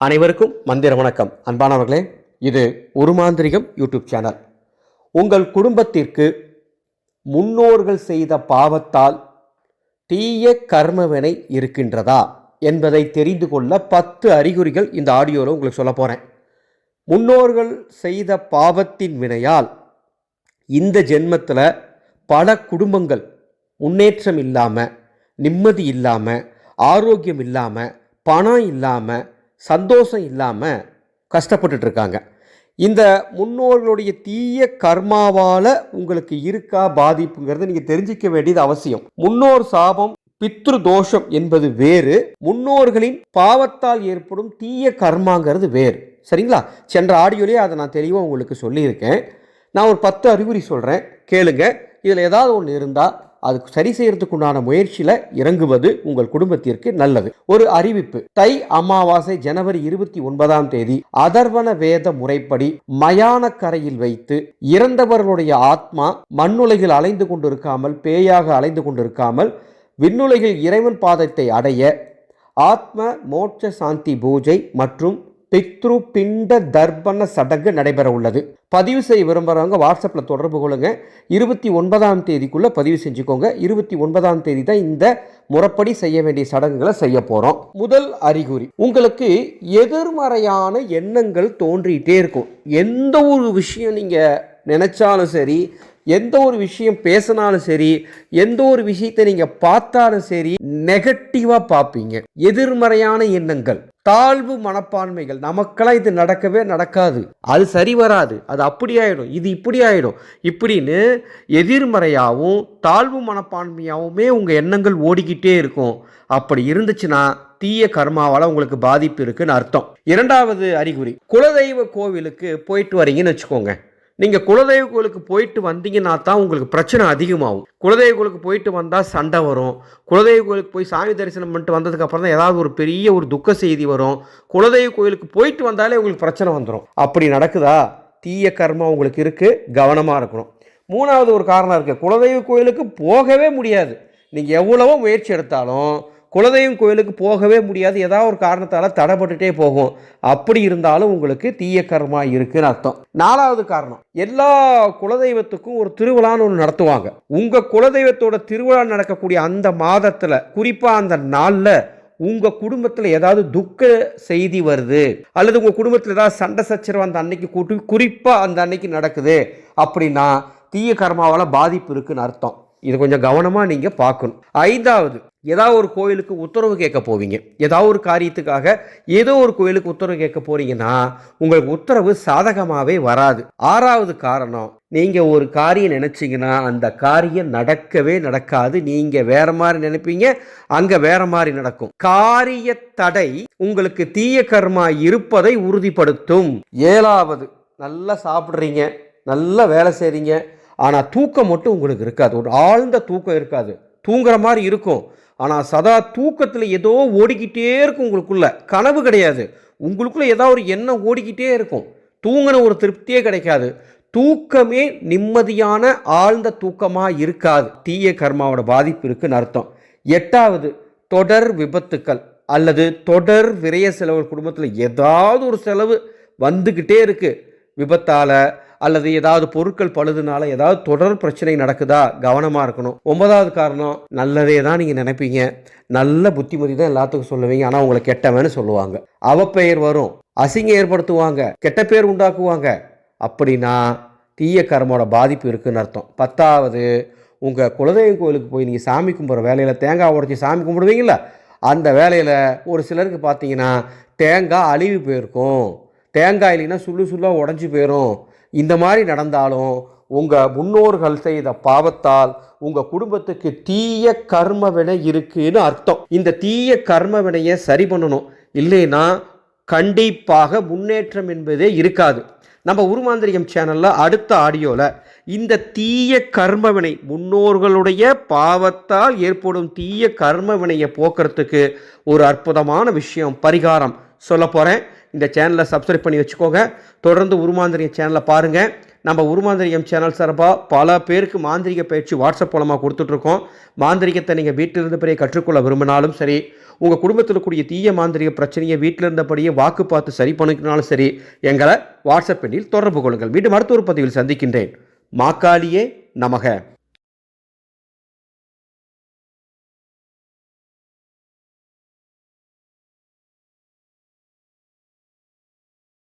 அனைவருக்கும் மந்திர வணக்கம். அன்பானவர்களே இது உருமாந்திரிகம் யூடியூப் சேனல். உங்கள் குடும்பத்திற்கு முன்னோர்கள் செய்த பாவத்தால் தீய கர்மவினை இருக்கின்றதா என்பதை தெரிந்து கொள்ள பத்து அறிகுறிகள் இந்த ஆடியோவில் உங்களுக்கு சொல்ல போகிறேன் முன்னோர்கள் செய்த பாவத்தின் வினையால் இந்த ஜென்மத்தில் பல குடும்பங்கள் முன்னேற்றம் இல்லாமல் நிம்மதி இல்லாமல் ஆரோக்கியம் இல்லாமல் பணம் இல்லாமல் சந்தோஷம் இல்லாமல் கஷ்டப்பட்டுட்டு இருக்காங்க இந்த முன்னோர்களுடைய தீய கர்மாவால் உங்களுக்கு இருக்கா பாதிப்புங்கிறது நீங்கள் தெரிஞ்சிக்க வேண்டியது அவசியம். முன்னோர் சாபம் பித்ரு தோஷம் என்பது வேறு. முன்னோர்களின் பாவத்தால் ஏற்படும் தீய கர்மாங்கிறது வேறு. சரிங்களா? சென்ற ஆடியோலேயே அதை நான் தெளிவாக உங்களுக்கு சொல்லியிருக்கேன். நான் ஒரு பத்து அறிகுறி சொல்கிறேன் கேளுங்க. இதில் ஏதாவது ஒன்று இருந்தால் அது சரி செய்யறதுக்குண்டான முயற்சியில் இறங்குவது உங்கள் குடும்பத்திற்கு நல்லது. ஒரு அறிவிப்பு. தை அமாவாசை ஜனவரி இருபத்தி ஒன்பதாம் தேதி அதர்வன வேத முறைப்படி மயான கரையில் வைத்து இறந்தவர்களுடைய ஆத்மா மண்ணுலகில் அலைந்து கொண்டிருக்காமல் பேயாக அலைந்து கொண்டிருக்காமல் விண்ணுலகில் இறைவன் பாதத்தை அடைய ஆத்ம மோட்ச சாந்தி பூஜை மற்றும் பித்ரு பிண்ட தர்ப்பண சடங்கு நடைபெற உள்ளது. பதிவு செய்ய விரும்புகிறவங்க வாட்ஸ்அப்பில் தொடர்பு கொள்ளுங்க. இருபத்தி ஒன்பதாம் தேதிக்குள்ளே பதிவு செஞ்சுக்கோங்க. இருபத்தி ஒன்பதாம் தேதி தான் இந்த முறைப்படி செய்ய வேண்டிய சடங்குகளை செய்ய போகிறோம் முதல் அறிகுறி உங்களுக்கு எதிர்மறையான எண்ணங்கள் தோன்றிட்டே இருக்கும். எந்த ஒரு விஷயம் நீங்கள் நினைச்சாலும் சரி எந்த ஒரு விஷயம் பேசினாலும் சரி எந்த ஒரு விஷயத்தை நீங்கள் பார்த்தாலும் சரி நெகட்டிவாக பார்ப்பீங்க. எதிர்மறையான எண்ணங்கள் தாழ்வு மனப்பான்மைகள். நமக்கெல்லாம் இது நடக்கவே நடக்காது. அது சரி வராது. அது அப்படி ஆகிடும் இது இப்படி ஆகிடும் இப்படின்னு எதிர்மறையாகவும் தாழ்வு மனப்பான்மையாகவுமே உங்கள் எண்ணங்கள் ஓடிக்கிட்டே இருக்கும். அப்படி இருந்துச்சுன்னா தீய கர்மாவால் உங்களுக்கு பாதிப்பு இருக்குன்னு அர்த்தம். இரண்டாவது அறிகுறி. குலதெய்வ கோவிலுக்கு போயிட்டு வரீங்கன்னு வச்சுக்கோங்க. நீங்கள் குலதெய்வ கோயிலுக்கு போயிட்டு வந்தீங்கன்னா தான் உங்களுக்கு பிரச்சனை அதிகமாகும். குலதெய்வ கோயிலுக்கு போயிட்டு வந்தால் சண்டை வரும். குலதெய்வ கோயிலுக்கு போய் சாமி தரிசனம் பண்ணிட்டு வந்ததுக்கப்புறம் தான் ஏதாவது ஒரு பெரிய ஒரு துக்க செய்தி வரும். குலதெய்வ கோயிலுக்கு போயிட்டு வந்தாலே உங்களுக்கு பிரச்சனை வந்துடும் அப்படி நடக்குதா? தீய கர்மம் உங்களுக்கு இருக்குது கவனமாக இருக்கணும். மூணாவது ஒரு காரணம் இருக்குது குலதெய்வ கோயிலுக்கு போகவே முடியாது. நீங்கள் எவ்வளவோ முயற்சி எடுத்தாலும் குலதெய்வம் கோயிலுக்கு போகவே முடியாது. ஏதாவது ஒரு காரணத்தால் தடைப்பட்டுட்டே போகும். அப்படி இருந்தாலும் உங்களுக்கு தீய கர்மா இருக்குன்னு அர்த்தம். நாலாவது காரணம். எல்லா குலதெய்வத்துக்கும் ஒரு திருவிழான்னு ஒன்று நடத்துவாங்க. உங்கள் குலதெய்வத்தோட திருவிழா நடக்கக்கூடிய அந்த மாதத்தில் குறிப்பாக அந்த நாளில் உங்கள் குடும்பத்தில் ஏதாவது துக்க செய்தி வருது. அல்லது உங்கள் குடும்பத்தில் ஏதாவது சண்டை சச்சரவு அந்த அன்னைக்கு கூட்டு குறிப்பாக அந்த அன்னைக்கு நடக்குது. அப்படின்னா தீய கர்மாவால் பாதிப்பு இருக்குன்னு அர்த்தம். இது கொஞ்சம் கவனமாக நீங்கள் பார்க்கணும். ஐந்தாவது ஏதாவது ஒரு கோயிலுக்கு உத்தரவு கேட்க போவீங்க. ஏதாவது ஒரு காரியத்துக்காக ஏதோ ஒரு கோயிலுக்கு உத்தரவு கேட்க போறீங்கன்னா உங்களுக்கு உத்தரவு சாதகமாகவே வராது. ஆறாவது காரணம் நீங்கள் ஒரு காரியம் நினச்சிங்கன்னா அந்த காரியம் நடக்கவே நடக்காது. நீங்கள் வேற மாதிரி நினைப்பீங்க அங்கே வேற மாதிரி நடக்கும். காரிய தடை உங்களுக்கு தீய கர்மா இருப்பதை உறுதிப்படுத்தும். ஏழாவது நல்லா சாப்பிட்றீங்க நல்லா வேலை செய்கிறீங்க ஆனால் தூக்கம் மட்டும் உங்களுக்கு இருக்காது. ஒரு ஆழ்ந்த தூக்கம் இருக்காது. தூங்குற மாதிரி இருக்கும். ஆனால் சதா தூக்கத்தில் ஏதோ ஓடிக்கிட்டே இருக்கும் உங்களுக்குள்ள. கனவு கிடையாது. உங்களுக்குள்ள ஏதாவது ஒரு எண்ணம் ஓடிக்கிட்டே இருக்கும். தூங்கின ஒரு திருப்தியே கிடைக்காது. தூக்கமே நிம்மதியான ஆழ்ந்த தூக்கமாக இருக்காது. தீய கர்மாவோட பாதிப்பு இருக்குன்னு அர்த்தம். எட்டாவது தொடர் விபத்துக்கள் அல்லது தொடர் விரய செலவு குடும்பத்தில் ஏதாவது ஒரு செலவு வந்துக்கிட்டே இருக்குது விபத்தால் அல்லது ஏதாவது பொருட்கள் பழுதுனால ஏதாவது தொடர் பிரச்சனை நடக்குதா? கவனமாக இருக்கணும். ஒன்பதாவது காரணம் நல்லதே தான் நீங்கள் நினைப்பீங்க. நல்ல புத்திமதி தான் எல்லாத்துக்கும் சொல்லுவீங்க. ஆனால் உங்களை கெட்டவன்னு சொல்லுவாங்க. அவப்பெயர் வரும். அசிங்கம் ஏற்படுத்துவாங்க. கெட்ட பேர் உண்டாக்குவாங்க. அப்படின்னா தீய கர்மோட பாதிப்பு இருக்குன்னு அர்த்தம். பத்தாவது உங்கள் குலதெய்வம் கோயிலுக்கு போய் நீங்கள் சாமி கும்பிட்ற வேலையில் தேங்காய் உடச்சி சாமி கும்பிடுவீங்களா அந்த வேலையில் ஒரு சிலருக்கு பார்த்தீங்கன்னா தேங்காய் அழிவு போயிருக்கும். தேங்காய் இல்லைன்னா சுள்ளு சுள்ளாக உடஞ்சி போயிடும் இந்த மாதிரி நடந்தாலும் உங்கள் முன்னோர்கள் செய்த பாவத்தால் உங்கள் குடும்பத்துக்கு தீய கர்ம வினை இருக்குன்னு அர்த்தம். இந்த தீய கர்ம வினையை சரி பண்ணணும். இல்லைன்னா கண்டிப்பாக முன்னேற்றம் என்பதே இருக்காது. நம்ம உருமாந்திரியம் சேனலில் அடுத்த ஆடியோவில் இந்த தீய கர்மவினை முன்னோர்களுடைய பாவத்தால் ஏற்படும் தீய கர்மவினையை போக்குறதுக்கு ஒரு அற்புதமான விஷயம் பரிகாரம் சொல்ல போகிறேன் இந்த சேனலை சப்ஸ்கிரைப் பண்ணி வச்சுக்கோங்க. தொடர்ந்து உருமாந்திரியம் சேனலை பாருங்கள் நம்ம உருமாந்திரியம் சேனல் சார்பாக பல பேருக்கு மாந்திரிக பயிற்சி வாட்ஸ்அப் மூலமாக கொடுத்துட்ருக்கோம். மாந்திரிகத்தை நீங்கள் வீட்டில் இருந்தபடியே கற்றுக்கொள்ள விரும்பினாலும் சரி உங்கள் குடும்பத்தில் இருக்கக்கூடிய தீய மாந்திரிக பிரச்சனையை வீட்டில் இருந்தபடியே வாக்கு பார்த்து சரி பண்ணிக்கனாலும் சரி எங்களை வாட்ஸ்அப் எண்ணில் தொடர்பு கொள்ளுங்கள். மீண்டும் அடுத்த ஒரு பதிவில் சந்திக்கின்றேன். மாக்காளியே நமக.